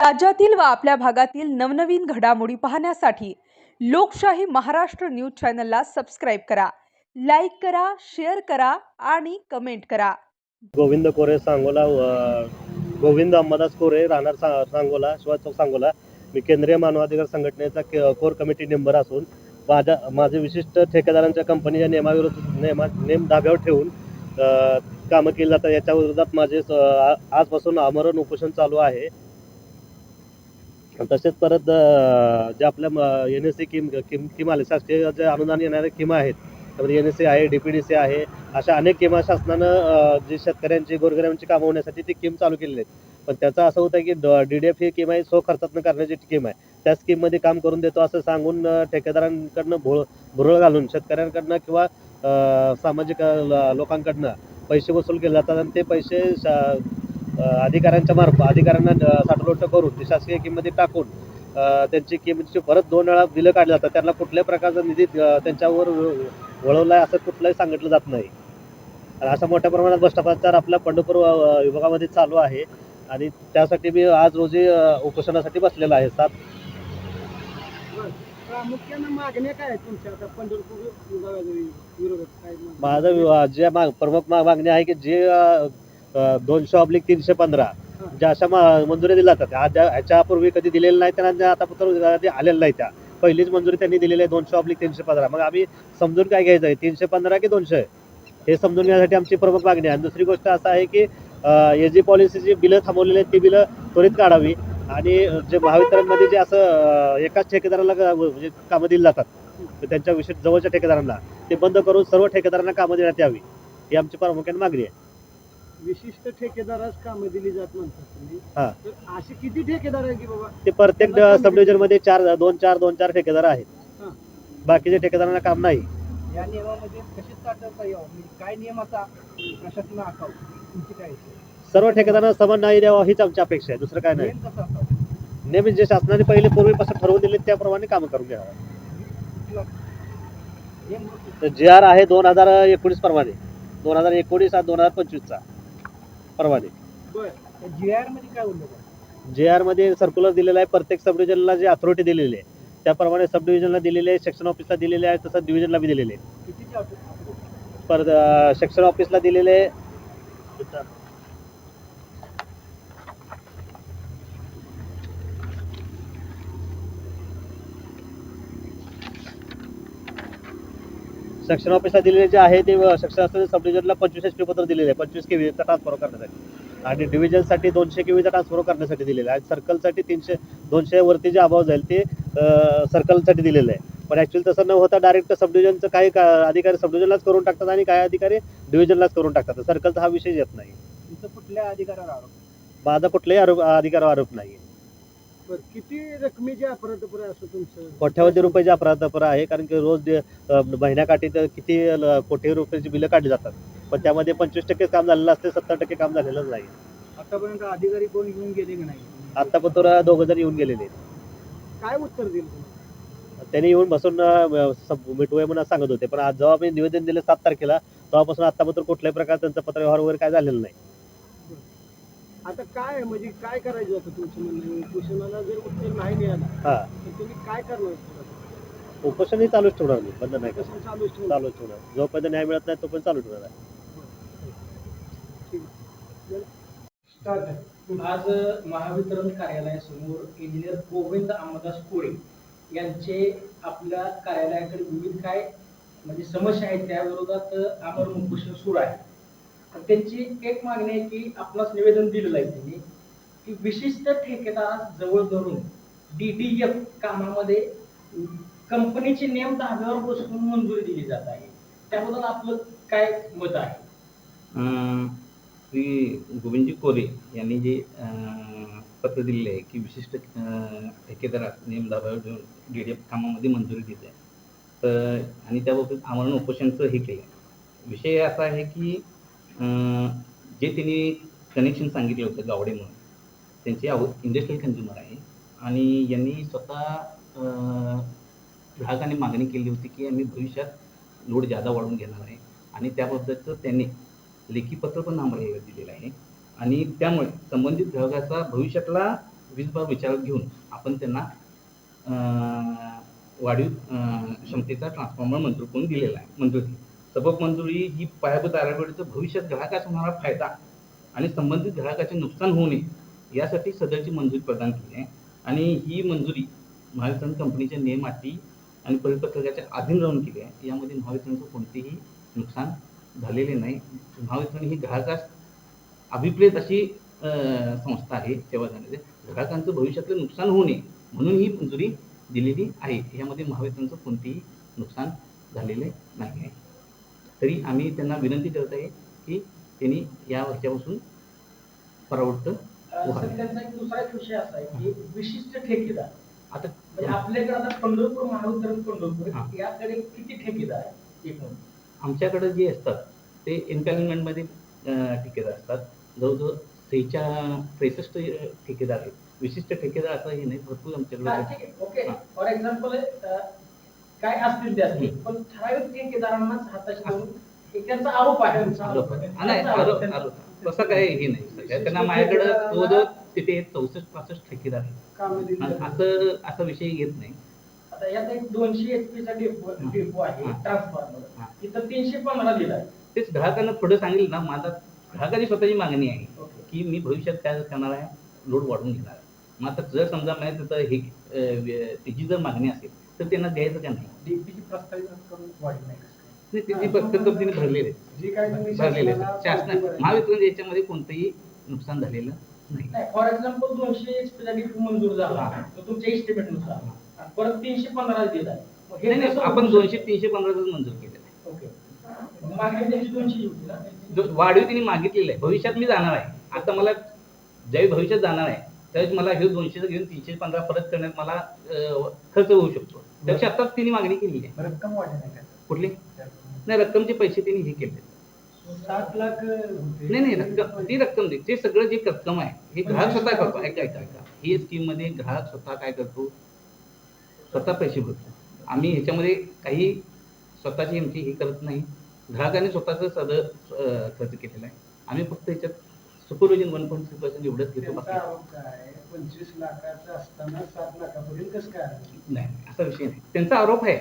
राज्यातील व आपल्या भागातील नवनवीन घडामोडी पाहण्यासाठी लोकशाही महाराष्ट्र न्यूज चॅनलला सबस्क्राईब करा लाईक करा शेअर करा आणि कमेंट करा. गोविंद कोरे सांगोला गोविंद अंबादास कोरे राहणार सा सांगोला शिवाय चौक सांगोला. मी केंद्रीय मानवाधिकार संघटनेचा के कोर कमिटी मेंबर असून माझ्या माझे विशिष्ट ठेकेदारांच्या कंपनीच्या नियमाविरुद्ध नेमा नेम धाब्यावर ठेवून अ, कामं केली जातात. याच्या विरोधात माझे स- आ- आजपासून आमरण उपोषण चालू आहे. तसेच परत जे आपल्या एन एस सी किम किम किम आले शासकीय जे अनुदान येणारे किमा आहेत त्यामध्ये एन एस सी आहे डी पी डी सी आहे अशा अनेक किमा शासनानं जी जे शेतकऱ्यांची गोरगरिबांची कामं होण्यासाठी ती किम चालू केलेली आहेत. पण त्याचं असं होतं की डी डी एफ ही किम आहे सो खर्चातनं करण्याची स्कीम आहे त्या स्कीममध्ये काम करून देतो असं सांगून ठेकेदारांकडनं भुळ भुरळ घालून शेतकऱ्यांकडनं किंवा सामाजिक ल- लोकांकडनं पैसे वसूल केले जातात आणि ते पैसे शा- अधिकाऱ्यांच्या मार्फत अधिकाऱ्यांना अ, साठवलोट करून ते शासकीय किममध्ये टाकून त्यांची किमतीची परत दोन वेळा बिलं काढली जातात. त्यांना कुठल्याही प्रकारचा निधी त्यांच्यावर वळवला आहे असं कुठलंही सांगितलं जात नाही. असा मोठ्या प्रमाणात भ्रष्टाचार आपल्या पंढरपूर विभागामध्ये चालू आहे. आणि त्यासाठी मी आज रोजी उपोषणासाठी बसलेलो आहे सात? माझा जे माग प्रमुख मागणी आहे की जे दोनशे ऑब्लिक तीनशे पंधरा ज्या अशा मंजुऱ्या दिल्या जातात. ह्याच्यापूर्वी कधी दिलेल्या नाही त्यांना आता पत्र कधी आलेल्या नाही त्या. पहिलीच मंजुरी त्यांनी दिलेली आहे दोनशे ऑब्लिक तीनशे पंधरा. मग आम्ही समजून काय घ्यायचं आहे? तीनशे पंधरा की दोनशे? हे समजून घेण्यासाठी आमची प्रमुख मागणी आहे. आणि दुसरी गोष्ट असं आहे की एस जी पॉलिसीची बिलं थांबवलेली आहेत ती बिलं त्वरित काढावी. आणि जे महावितरणमध्ये जे असं एकाच ठेकेदाराला म्हणजे कामं दिली जातात त्यांच्या विशेष जवळच्या ठेकेदारांना ते बंद करून सर्व ठेकेदारांना कामं देण्यात यावी ही आमची प्रामुख्याने मागणी आहे. विशिष्ट ठेकेदारास कामं दिली जात म्हणतात तुम्ही. हा. तर असे किती ठेकेदार आहे की बाबा? ते प्रत्येक त्यांना सब डिव्हिजनमध्ये चार दोन चार दोन चार ठेकेदार आहेत. हा. बाकीचे ठेकेदारांना काम नाही. या नियमामध्ये कशी साठवता यावं म्हणजे काय नियमाचा प्रशासना असावं तुमची काय इच्छा आहे? सर्व ठेकेदारांना समान न्याय द्यावा हीच आमची अपेक्षा आहे. दुसरं काय नाही. नियम कसा असावा नेहमी जे शासनाने पहिले पूर्वीपासून ठरवून दिले त्याप्रमाणे काम करून घ्यावं. नियम तर जे आर आहे दोन हजार एकोणीस प्रमाणे. दोन हजार एकोणीस आणि दोन हजार पंचवीसचा. प्रमाणे बर. जी आरमध्ये काय उल्लेख आहे जे आरमध्ये सर्क्युलर दिलेला आहे प्रत्येक सब डिव्हिजनला जे अथॉरिटी दिलेली आहे त्याप्रमाणे सब डिव्हिजनला दिलेले आहे सेक्शन ऑफिसला दिलेले आहे तसं डिव्हिजनला बी दिलेले आहे. परत सेक्शन ऑफिसला दिलेले सेक्शन ऑफिसला दिलेले जे आहे ते सेक्शन ऑफिस सब डिव्हिजनला पंचवीस एच पत्र दिलेले आहे. पंचवीस के व्हीचा ट्रान्सफर करण्यासाठी. आणि डिव्हिजनसाठी दोनशे के व्हीचा ट्रान्सफर करण्यासाठी दिलेलं आहे. आणि सर्कलसाठी तीनशे दोनशे वरती जे अभाव जाईल ते सर्कलसाठी दिलेलं आहे. पण ॲक्च्युली तसं न होता डायरेक्ट सब डिव्हिजनचं काही का- अधिकारी सब डिव्हिजनलाच करून टाकतात आणि काही अधिकारी डिव्हिजनलाच करून टाकतात. सर्कलचा हा विषय येत नाही. तुमचं कुठल्या अधिकारावर आरोप? माझा कुठलाही आरोप अधिकारावर आरोप नाही बर किती रकमेचे अपराध असं तुमचं? कोट्यावधी रुपयाचे अपराधपर आहे कारण की रोज दे- अ, महिन्याकाठी तर किती ल- कोटी रुपयाची बिलं काढली जातात. पण त्यामध्ये पंचवीस टक्के काम झालेलं असते सत्तर टक्के काम झालेलंच नाही. आतापर्यंत अधिकारी कोण येऊन गेले की नाही? आता पण तर दोघं जण येऊन गेलेले आहेत. काय उत्तर दिलं तुम्ही? त्यांनी येऊन बसून अ, मिटवूया म्हणून सांगत होते पण आज जेव्हा मी निवेदन दिले सात तारखेला तेव्हापासून आतापर्यंत कुठल्याही प्रकार त्यांचा पत्रव्यवहार वगैरे काय झालेला नाही. आता काय म्हणजे काय करायचं होतं तुमचं म्हणणं? उपोषणाला जर उत्तर नाही मिळालं हा. तर तुम्ही काय करणार? उपोषणही चालूच ठेवणार मी. बंद नाही कसं चालू ठेवणार? चालूच ठेवणार. जोपर्यंत न्याय मिळत नाही तोपर्यंत चालू ठेवणार आहे. आज महावितरण कार्यालयासमोर इंजिनियर गोविंद अंबादास कोळे यांचे आपल्या कार्यालयाकडे विविध काय म्हणजे समस्या आहेत त्या विरोधात उपोषण सुरू आहे. तर त्यांची एक मागणी आहे की आपणास निवेदन दिलेलं आहे त्यांनी की विशिष्ट ठेकेदारास जवळ धरून डी डी एफ कामामध्ये कंपनीचे नियम धाब्यावर बसून मंजुरी दिली जात आहे. त्याबद्दल आपलं काय मत आहे? श्री गोविंदजी कोरे यांनी जे पत्र दिलेले आहे की विशिष्ट ठेकेदारास नेम दाबावर घेऊन डी डी एफ कामामध्ये मंजुरी दिली आहे. तर आणि त्याबाबत आम्हाला उपोषणचं हे केलं विषय असा आहे की जे त्यांनी कनेक्शन सांगितलं होतं गावडे म्हणून त्यांचे आव इंडस्ट्रियल कन्झ्युमर आहे. आणि यांनी स्वतः ग्राहकाने ग्राहकांनी मागणी केली होती की आम्ही भविष्यात लोड जादा वाढवून घेणार आहे. आणि त्याबद्दलचं त्यांनी लेखी पत्र पण आम्हाला दिलेलं आहे. आणि त्यामुळे संबंधित ग्राहकाचा भविष्यातला वीज विचारात घेऊन आपण त्यांना वाढीव क्षमतेचा ट्रान्सफॉर्मर मंजूर करून दिलेला आहे मंजुरी सबक मंजुरी ही पायाभूत आराखड्याचं भविष्यात ग्राहकास होणारा फायदा आणि संबंधित ग्राहकाचे नुकसान होऊ नये यासाठी सदरची मंजुरी प्रदान केली आहे. आणि ही मंजुरी महावितरण कंपनीच्या नियम अटी आणि परिपत्रकाच्या अधीन राहून केली आहे. यामध्ये महावितरणचं कोणतेही नुकसान झालेले नाही. महावितरण ही ग्राहकास अभिप्रेत अशी संस्था आहे सेवा देणारी. ग्राहकांचं भविष्यातलं नुकसान होऊ नये म्हणून ही मंजुरी दिलेली आहे. यामध्ये महावितरणचं कोणतेही नुकसान झालेले नाही आहे. तरी आम्ही त्यांना विनंती करत आहे की त्यांनी या ह्याच्यापासून परावृत्त त्यांचा एक दुसरा एक विषय असा आहे की विशिष्ट ठेकेदार. आता म्हणजे आपल्याकडे आता पंढरपूर महावितरण पंढरपूर. याकडे किती ठेकेदार आहे एकूण आमच्याकडे जे असतात ते एम्पॅनलमेंटमध्ये ठेकेदार असतात. जवळजवळ त्रेचा त्रेसष्ट ठेकेदार आहेत. विशिष्ट ठेकेदार असं हे नाही भरपूर आमच्याकडे. फॉर एक्झाम्पल काय असतील ते असतील पण ठराविक ठेकेदारांनाच हाताशी धरून हे त्यांचा आरोप आहे आरोप आहे. हा, नाही त्यांचा आरोप आरोप. आरोप तसं काय हे नाही सगळ्या त्यांना माझ्याकडे जवळजवळ तिथे चौसष्ट पासष्ट ठेकेदार आहेत कामे दिली आणि असं असा विषय येत नाही आता यात एक दोनशे एचपी चा डेपो हा. डेपो आहे हा. ट्रान्सफॉर्मर. इथं तीनशे पंधरा दिलाय तेच ग्राहकांना पुढे सांगितलं ना माझा ग्राहकाची स्वतःची मागणी आहे ओके की मी भविष्यात काय करणार आहे लोड वाढवून घेणार आहे मग आता जर समजा नाही त्याचं हे अं, व्य- त्याची जर मागणी असेल तर त्यांना द्यायचं का नाही डीपीची प्रस्तावित रक्कम वाढली नाही भरलेले. जी काय तुम्ही भरलेले. शासन. महावितरण याच्यामध्ये कोणतंही नुकसान झालेलं नाही फॉर एक्झाम्पल दोनशे डेपो मंजूर झाला. तर तुमच्या एस्टिमेटनुसार. आणि परत तीनशे पंधरा नाही कसं आपण दोनशे तीनशे पंधराच मंजूर केलेलं आहे? ओके मागणी त्यांची दोनशे वाढीव तिने मागितलेलं आहे भविष्यात मी जाणार आहे आता मला ज्यावेळी भविष्यात जाणार आहे त्यावेळेस मला हे दोनशे घेऊन तीनशे पंधरा परत करण्यात मला खर्च होऊ शकतो त्यापेक्षा आताच तिने मागणी केलेली आहे. रक्कम वाढली नाही का? कुठली? नाही रक्कमचे पैसे तिने हे केले. सात लाख नाही नाही रक्कम ती रक्कम दे. ते सगळं जे रक्कम आहे हे ग्राहक स्वतः करतो. ऐका ऐका ऐका. ही स्कीममध्ये ग्राहक स्वतः काय करतो? स्वतः पैसे भरतो. आम्ही ह्याच्यामध्ये काही स्वतःची आमची हे करत नाही. ग्राहकाने स्वतःचं सद अं, खर्च केलेला आहे. आम्ही फक्त ह्याच्यात supervision one point three percent एवढंच घेतो बाकी. पंचवीस लाखाचं असताना सात लाखापर्यंत कसं काय? नाही असा विषय नाही. त्यांचा आरोप आहे.